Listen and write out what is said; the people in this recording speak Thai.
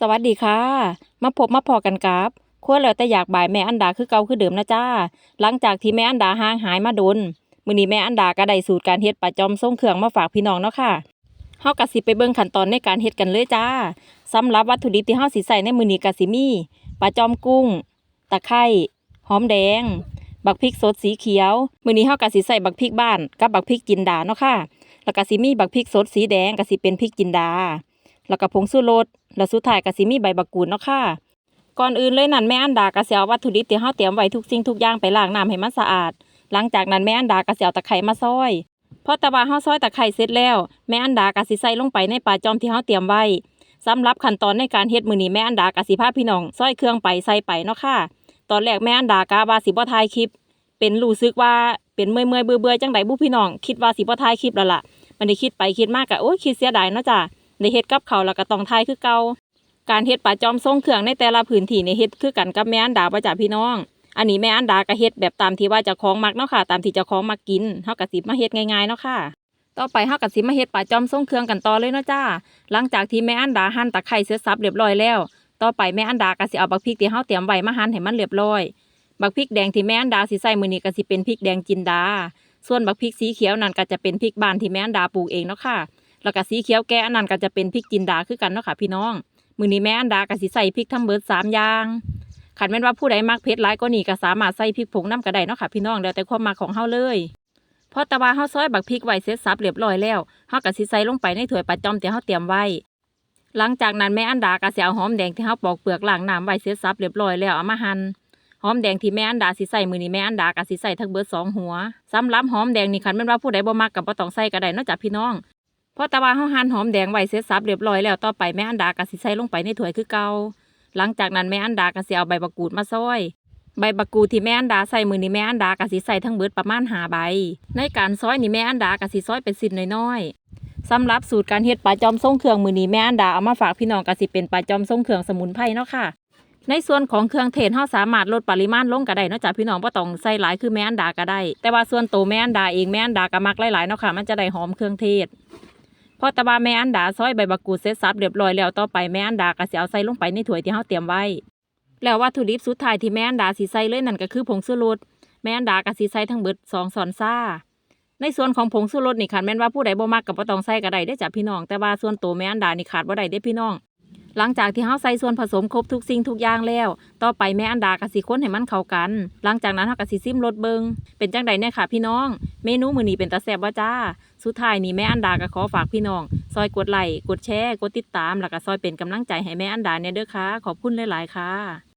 สวัสดีค่ะ มาพบมาพอกันกับครัวแล้วแต่อยากบ่ายแม่อันดาคือเก่าคือเดิมนะจ้า หลังจากที่แม่อันดาห่างหายมาโดนมื้อนี้แม่อันดาก็ได้สูตรการเฮ็ดปลาจอมส่งเครื่องมาฝากพี่น้องเนาะค่ะเฮาก็สิไปเบิ่งขั้นตอนในการเฮ็ดกันเลยจ้าสำหรับวัตถุดิบที่เฮาสิใส่ในมื้อนี้ก็สิมีปลาจอมกุ้ง ตะไคร้หอมแดง บักพริกสดสีเขียว มื้อนี้เฮาก็สิใส่บักพริกบ้านกับบักพริกจินดาเนาะค่ะ แล้วก็สิมีบักพริกสดสีแดงก็สิเป็นพริกจินดา แล้วก็ผงชูรสแล้วสุดท้ายก็สิมีใบบักกูดเนาะค่ะ ก่อนอื่นเลยนั่นแม่อันดาก็สิเอาวัตถุดิบที่เฮาเตรียมไว้ทุกสิ่งทุกอย่างไปล้างน้ำให้มันสะอาด หลังจากนั้นแม่อันดาก็สิเอาตะไคร้มาซอยพอต่ว่าเฮาซอยตะไคร้เสร็จแล้วแม่อันดาก็สิใส่ลงไปในปลาจอมที่เฮาเตรียมไว้สำหรับขั้นตอนในการเฮ็ดมื้อนี้แม่อันดาก็สิพาพี่น้องซอยเครื่องไปใส่ไปเนาะค่ะ ตอนแรกแม่อันดากะว่าสิบ่ถ่ายคลิป เป็นรู้สึกว่าเป็นเมื่อยๆเบื่อๆจังไดบุพี่น้อง คิดว่าสิบ่ถ่ายคลิปแล้วล่ะมันได้คิดไปคิดมากก็โอ้ยคิดเสียดายเนาะจ้ะ ได้เฮ็ดกับเขาแล้วก็ต้องถ่ายคือเก่าการเฮ็ดปลาจอมทรงเครื่องในแต่ละพื้นที่ในเฮ็ดคือกันกับแม่อันดาบ่จ้ะพี่น้อง อันนี้แม่อันดาก็เฮ็ดแบบตามที่ว่าจะคล้องมักเนาะค่ะ ตามที่จะคล้องมักกินเฮาก็สิมาเฮ็ดง่ายๆเนาะค่ะ ต่อไปเฮาก็สิมาเฮ็ดปลาจอมทรงเครื่องกันต่อเลยเนาะจ้า หลังจากที่แม่อันดาหั่นตะไคร้เสร็จสับเรียบร้อยแล้ว ต่อไปแม่อันดาก็สิเอาบักพริกที่เฮาเตรียมไว้มาหั่นให้มันเรียบร้อย บักพริกแดงที่แม่อันดาสิใส่มื้อนี้ก็สิเป็นพริกแดงจินดา ส่วนบักพริกสีเขียวนั่นก็จะเป็นพริกบ้านที่แม่อันดาปลูกเองเนาะค่ะ แล้วก็สีเขียวแก่อันนั้นก็จะเป็นพริกจินดาคือกันเนาะค่ะพี่น้อง มือนี้แม่อันดาก็สิใส่พริกทั้งเบิดสามอย่างคันแม่นว่าผู้ใดมักเผ็ดหลายกว่านี้ก็สามารถใส่พริกผงน้ำก็ไดเนาะค่ะพี่น้องแล้วแต่ความมักของเฮาเลยพอต่ว่าเฮาซอยบักพริกไว้เสร็จสับเรียบร้อยแล้วเฮาก็สิใส่ลงไปในถ้วยปลาจอมที่เฮาเตรียมไว้หลังจากนั้นแม่อันดาก็สิเอาหอมแดงที่เฮาปอกเปลือกล้างน้ำไว้เสร็จสับเรียบร้อยแล้วเอามาหั่นหอมแดงที่แม่อันดาสิใส่มือนี้แม่อันดาก็สิใส่ทั้งเบิดสองหัวสำหรับหอมแดงนี่คันแม่นว่าผู้ใดบ่มักก็บ่ต้องใส่ก็ได้นาะจ้ะพี่น้อง พอตะวันเฮาหั่นหอมแดงไว้เสร็จสับเรียบร้อยแล้วต่อไปแม่อันดาก็สิใส่ลงไปในถ้วยคือเก่าหลังจากนั้นแม่อันดาก็สิเอาใบบักกูดมาซอย ใบบักกูดที่แม่อันดาใส่มือนี่แม่อันดาก็สิใส่ทั้งเบิดประมาณหาใบ ในการซอยนี่แม่อันดาก็สิซอยเป็นสิ้นน้อยๆสำหรับสูตรการเฮ็ดปลาจอมทรงเครื่องมือนี้แม่อันดาเอามาฝากพี่น้องก็สิเป็นปลาจอมทรงเครื่องสมุนไพรเนาะค่ะ ในส่วนของเครื่องเทศเฮาสามารถลดปริมาณลงก็ได้เนาะจ้ะพี่น้องบ่ต้องใส่หลายคือแม่อันดาก็ได้ แต่ว่าส่วนตัวแม่อันดาเองแม่อันดาก็มักหลายๆเนาะค่ะ มันจะได้หอมเครื่องเทศ พอตะบาแม่อันดาซอยใบบักกูดเสร็จสับเรียบร้อยแล้วต่อไปแม่อันดาก็สิเอาใส่ลงไปในถ้วยที่เฮาเตรียมไว้ แล้ววัตถุดิบสุดท้ายที่แม่อันดาสิใส่เลยนั่นก็คือผงชูรสแม่อันดาก็สิใส่ทั้งเบิดสองซอนซ่า ในส่วนของผงชูรสนี่ค่ะแม่นว่าผู้ใดบ่มักกับ่ต้องใส่ก็ได้ได้จากพี่น้อง แต่ว่าส่วนตัวแม่อันดานี่ขาดบ่ได้ได้พี่น้อง หลังจากที่เฮาใส่ส่วนผสมครบทุกสิ่งทุกอย่างแล้ว ต่อไปแม่อันดาก็สิคนให้มันเข้ากัน หลังจากนั้นเฮาก็สิซิมรสเบิงเป็นจังใดเนี่ยค่ะพี่น้อง เมนูมื้อนี้เป็นตาแซ่บบ่จ้า สุดท้ายนี้แม่อันดาก็ขอฝากพี่น้อง ซอยกดไลค์กดแชร์กดติดตามแล้วก็ซอยเป็นกำลังใจให้แม่อันดาเนี่ยเด้อค่ะ ขอบคุณหลายๆค่ะ